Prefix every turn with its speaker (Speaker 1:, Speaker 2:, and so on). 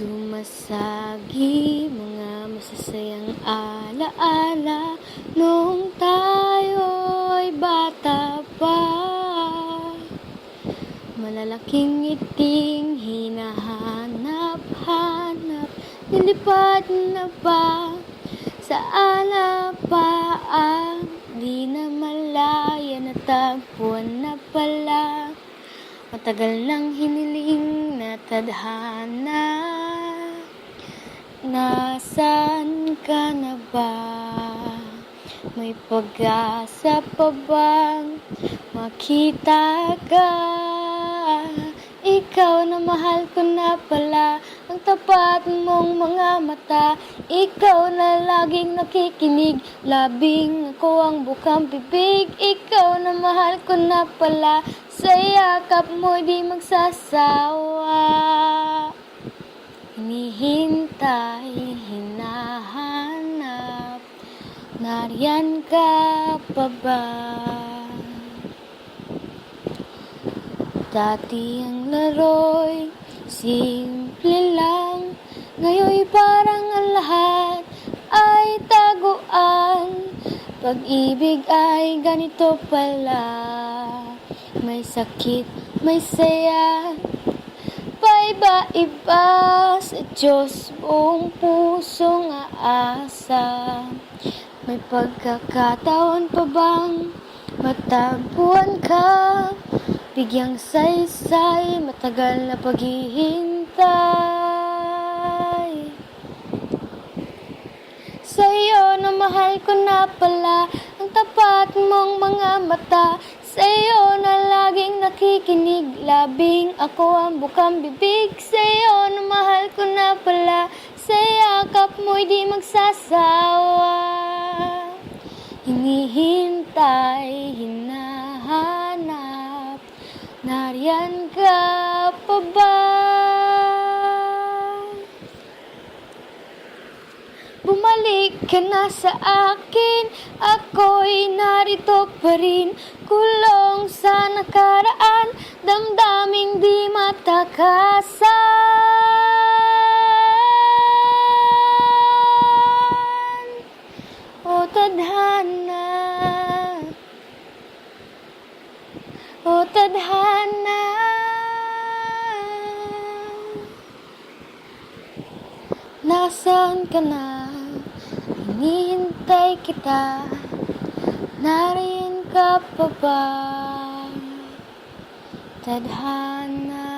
Speaker 1: Sumasagi mga masasayang alaala. Noong tayo'y bata pa Malalaking ngiting hinahanap-hanap Nilipad na ba? Sa alapaan Di na malaya natagpuan na pala. Matagal nang hiniling na tadhana Nasaan ka na ba? May pag-asa pa bang makita ka? Ikaw na mahal ko na pala Ang tapat mong mga mata Ikaw na laging nakikinig Labing ako ang bukang bibig Ikaw na mahal ko na pala Sa yakap mo di magsasawa Hinihintay, hinahanap. Nariyan ka pa ba? Dati ang laro'y simple lang. Ngayon'y parang ang lahat ay taguan. Pag-ibig ay ganito pala. May sakit, may saya Paiba-iba sa Diyos buong pusong aasa May pagkakataon pa bang matagpuan ka? Bigyang saysay, matagal na paghihintay. Sa'yo na mahal ko na pala Ang tapat mong mga mata Sa'yo na laging nakikinig. Labing ako ang bukang bibig. Sa'yo na mahal ko na pala. Sa yakap mo'y di magsasawa. Hinihintay, hinahanap. Nariyan ka pa ba? Bumalik ka na sa akin Ako'y narito pa rin. Kulong sa nakaraan Damdaming di matakasan O tadhana O tadhana. Nasaan ka na? Hinihintay kita Nariyan ka pa ba? Tadhana